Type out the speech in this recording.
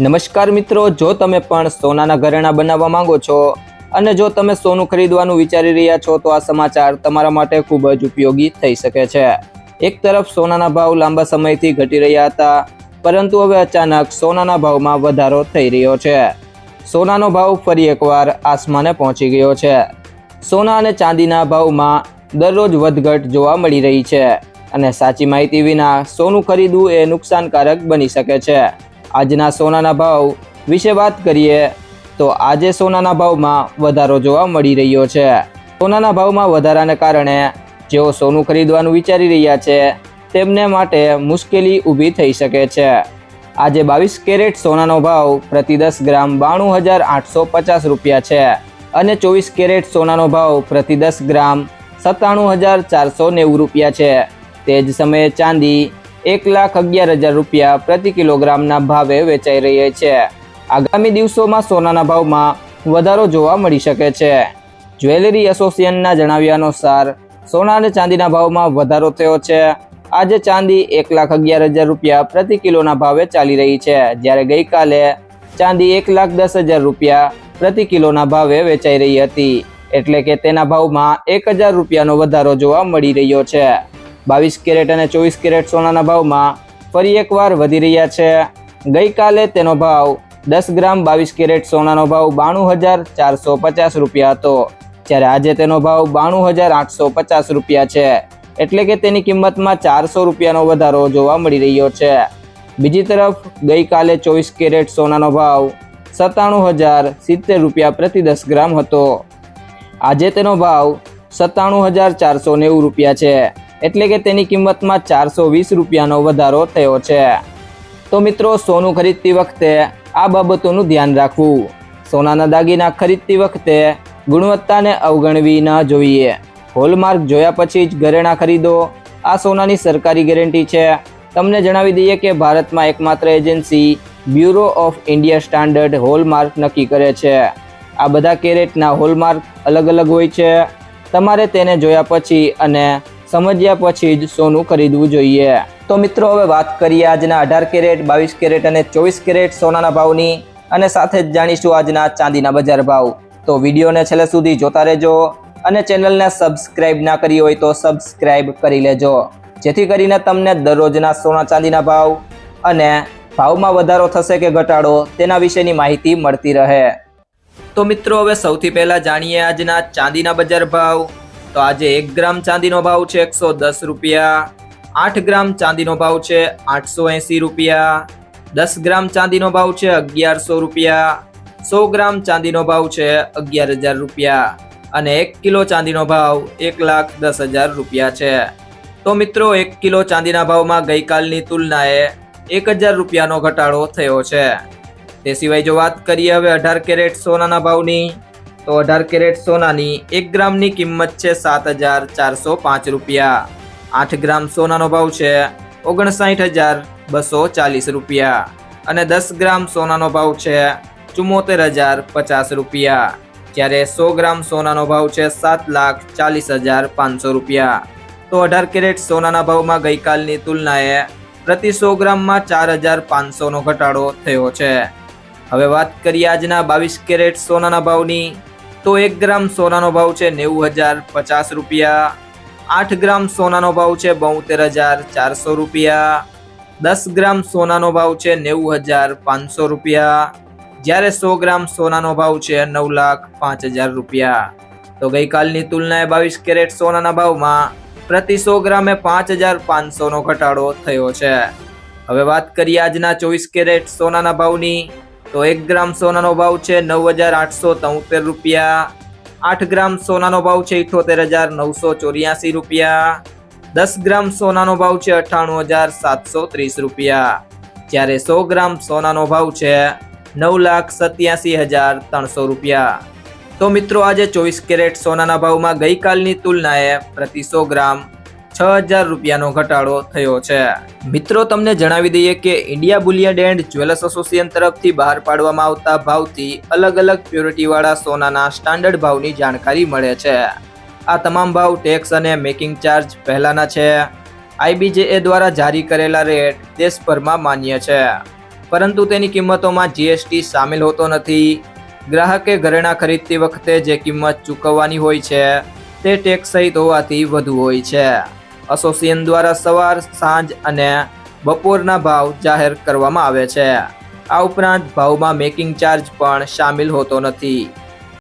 નમસ્કાર મિત્રો, જો તમે પણ સોનાના ઘરેણાં બનાવવા માંગો છો અને જો તમે સોનું ખરીદવાનું વિચારી રહ્યા છો, તો આ સમાચાર તમારા માટે ખૂબ જ ઉપયોગી થઈ શકે છે. એક તરફ સોનાના ભાવ લાંબા સમયથી ઘટી રહ્યા હતા, પરંતુ હવે અચાનક સોનાના ભાવમાં વધારો થઈ રહ્યો છે. સોનાનો ભાવ ફરી એકવાર આસમાને પહોંચી ગયો છે. સોના અને ચાંદીના ભાવમાં દરરોજ વધઘટ જોવા મળી રહી છે અને સાચી માહિતી વિના સોનું ખરીદવું એ નુકસાનકારક બની શકે છે. આજના સોનાના ભાવ વિશે વાત કરીએ, તો આજે સોનાના ભાવમાં વધારો જોવા મળી રહ્યો છે. સોનાના ભાવમાં વધારાને કારણે જેઓ સોનું ખરીદવાનું વિચારી રહ્યા છે, તેમને માટે મુશ્કેલી ઊભી થઈ શકે છે. આજે બાવીસ કેરેટ સોનાનો ભાવ પ્રતિ દસ ગ્રામ બાણું હજાર આઠસો પચાસ રૂપિયા છે અને ચોવીસ કેરેટ સોનાનો ભાવ પ્રતિ દસ ગ્રામ સત્તાણું હજાર ચારસો નેવું રૂપિયા છે. તે જ સમયે ચાંદી એક લાખ અગિયાર હજાર રૂપિયા પ્રતિ કિલોગ્રામના ભાવે વેચાઈ રહી છે. આગામી દિવસોમાં સોનાના ભાવમાં વધારો જોવા મળી શકે છે. જ્વેલરી એસોસિએશનના જણાવ્યા અનુસાર, સોના અને ચાંદીના ભાવમાં વધારો થયો છે. આજે ચાંદી એક લાખ અગિયાર હજાર રૂપિયા પ્રતિ કિલોના ભાવે ચાલી રહી છે. જ્યારે ગઈકાલે ચાંદી એક લાખ દસ હજાર રૂપિયા પ્રતિ કિલોના ભાવે વેચાઈ રહી હતી. એટલે કે તેના ભાવમાં એક હજાર રૂપિયાનો વધારો જોવા મળી રહ્યો છે. બાવીસ કેરેટ અને ચોવીસ કેરેટ સોનાના ભાવમાં ફરી એકવાર વધી રહ્યા છે. ગઈકાલે તેનો ભાવ દસ ગ્રામ બાવીસ કેરેટ સોનાનો ભાવ બાણું હજાર ચારસો પચાસ રૂપિયા હતો. જ્યારે આજે તેનો ભાવ બાણું હજાર આઠસો પચાસ રૂપિયા છે. એટલે કે તેની કિંમતમાં ચારસો રૂપિયાનો વધારો જોવા મળી રહ્યો છે. બીજી તરફ, ગઈકાલે ચોવીસ કેરેટ સોનાનો ભાવ સત્તાણું હજાર સિત્તેર રૂપિયા પ્રતિ દસ ગ્રામ હતો. આજે તેનો ભાવ સત્તાણું હજાર ચારસો નેવું રૂપિયા છે. એટલે કે તેની કિંમતમાં ચારસો વીસ રૂપિયાનો વધારો થયો છે. તો મિત્રો, સોનું ખરીદતી વખતે આ બાબતોનું ધ્યાન રાખવું. સોનાના દાગીના ખરીદતી વખતે ગુણવત્તાને અવગણવી ન જોઈએ. હોલમાર્ક જોયા પછી જ ઘરેણાં ખરીદો. આ સોનાની સરકારી ગેરંટી છે. તમને જણાવી દઈએ કે ભારતમાં એકમાત્ર agency bureau of India standard hallmark નક્કી કરે છે. આ બધા કેરેટના હોલમાર્ક અલગ અલગ હોય છે. તમારે તેને જોયા પછી અને સમજ્યા પછી જ સોનું ખરીદવું જોઈએ. તો મિત્રો, હવે વાત કરીએ આજના અઢાર કેરેટ, બાવીસ કેરેટ અને ચોવીસ કેરેટ સોનાના ભાવની અને સાથે જ જાણીશું આજના ચાંદીના બજાર ભાવ. તો વિડીયોને છેલ્લે સુધી જોતા રહેજો અને ચેનલને સબસ્ક્રાઇબ ના કરી હોય તો સબસ્ક્રાઇબ કરી લેજો. જેથી કરીને તમને દરરોજના સોના ચાંદીના ભાવ અને ભાવમાં વધારો થશે કે ઘટાડો તેના વિશેની માહિતી મળતી રહે. તો મિત્રો, હવે સૌથી પહેલાં જાણીએ આજના ચાંદીના બજાર ભાવ. તો આજે એક ગ્રામ ચાંદીનો ભાવ છે એકસો દસ રૂપિયા, આઠ ગ્રામ ચાંદીનો ભાવ છે આઠસો એંસી રૂપિયા, દસ ગ્રામ ચાંદીનો ભાવ છે અગિયારસો રૂપિયા, સો ગ્રામ ચાંદીનો ભાવ છે અગિયાર હજાર રૂપિયા અને એક કિલો ચાંદીનો ભાવ એક લાખ દસ હજાર રૂપિયા છે. તો મિત્રો, એક કિલો ચાંદીના ભાવમાં ગઈકાલની તુલનાએ એક હજાર રૂપિયાનો ઘટાડો થયો છે. તે સિવાય જો વાત કરીએ હવે અઢાર કેરેટ સોનાના ભાવની તો અઢાર કેરેટ સોનાની એક ગ્રામની કિંમત છે સાત હજાર ચારસો પાંચ રૂપિયા. આઠ ગ્રામ સોનાનો ભાવ છે ઓગણસાઠ હજાર બસો ચાલીસ રૂપિયા. અને દસ ગ્રામ સોનાનો ભાવ છે ચુમ્મોતેર હજાર પચાસ રૂપિયા. જ્યારે સો ગ્રામ સોનાનો ભાવ છે સાત લાખ ચાલીસ હજાર પાંચસો રૂપિયા. તો અઢાર કેરેટ સોનાના ભાવમાં ગઈકાલની તુલનાએ પ્રતિ સો ગ્રામમાં ચાર હજાર પાંચસોનો ઘટાડો થયો છે. હવે વાત કરીએ આજના બાવીસ કેરેટ સોનાના ભાવની. તો એક ગ્રામ સોનાનો ભાવ છે નેવું હજાર પચાસ રૂપિયા. આઠ ગ્રામ સોનાનો ભાવ છે બોતેર હજાર ચારસો રૂપિયા. દસ ગ્રામ સોનાનો ભાવ છે નેવું હજાર પાંચસો રૂપિયા. જ્યારે સો ગ્રામ સોનાનો ભાવ છે નવ લાખ પાંચ હજાર રૂપિયા. તો ગઈકાલની તુલનાએ બાવીસ કેરેટ સોનાના ભાવમાં પ્રતિ સો ગ્રામે પાંચ હજાર પાંચસોનો ઘટાડો થયો છે. હવે વાત કરીએ આજના ચોવીસ કેરેટ સોનાના ભાવની. તો એક ગ્રામ સોનાનો ભાવ છે નવ હજાર આઠસો તોતેર રૂપિયા. આઠ ગ્રામ સોનાનો ભાવ છે ઇઠોતેર હજાર નવસો ચોર્યાસી રૂપિયા. દસ ગ્રામ સોનાનો ભાવ છે અઠ્ઠાણું હજાર સાતસો ત્રીસ રૂપિયા. જ્યારે સો ગ્રામ સોનાનો ભાવ છે નવ લાખ સત્યાસી હજાર ત્રણસો રૂપિયા. તો મિત્રો આજે ચોવીસ કેરેટ સોનાના ભાવમાં ગઈકાલની તુલનાએ પ્રતિ સો ગ્રામ છ હજાર રૂપિયાનો ઘટાડો થયો છે. મિત્રો, તમને જણાવી દઈએ કે India bullion and jewellers association તરફથી બહાર પાડવામાં આવતા ભાવથી અલગ અલગ પ્યોરિટીવાળા સોનાના સ્ટાન્ડર્ડ ભાવની જાણકારી મળે છે. આ તમામ ભાવ ટેક્સ અને મેકિંગ ચાર્જ પહેલાના છે. આઈબીજેએ દ્વારા જારી કરેલા રેટ દેશભરમાં માન્ય છે. પરંતુ તેની કિંમતોમાં જીએસટી સામેલ હોતો નથી. ગ્રાહકે ઘરેણાં ખરીદતી વખતે જે કિંમત ચૂકવવાની હોય છે, તે ટેક્સ સહિત હોવાથી વધુ હોય છે. એસોસિએશન દ્વારા સવાર, સાંજ અને બપોરના ભાવ જાહેર કરવામાં આવે છે. આ ઉપરાંત ભાવમાં મેકિંગ ચાર્જ પણ સામેલ હોતો નથી.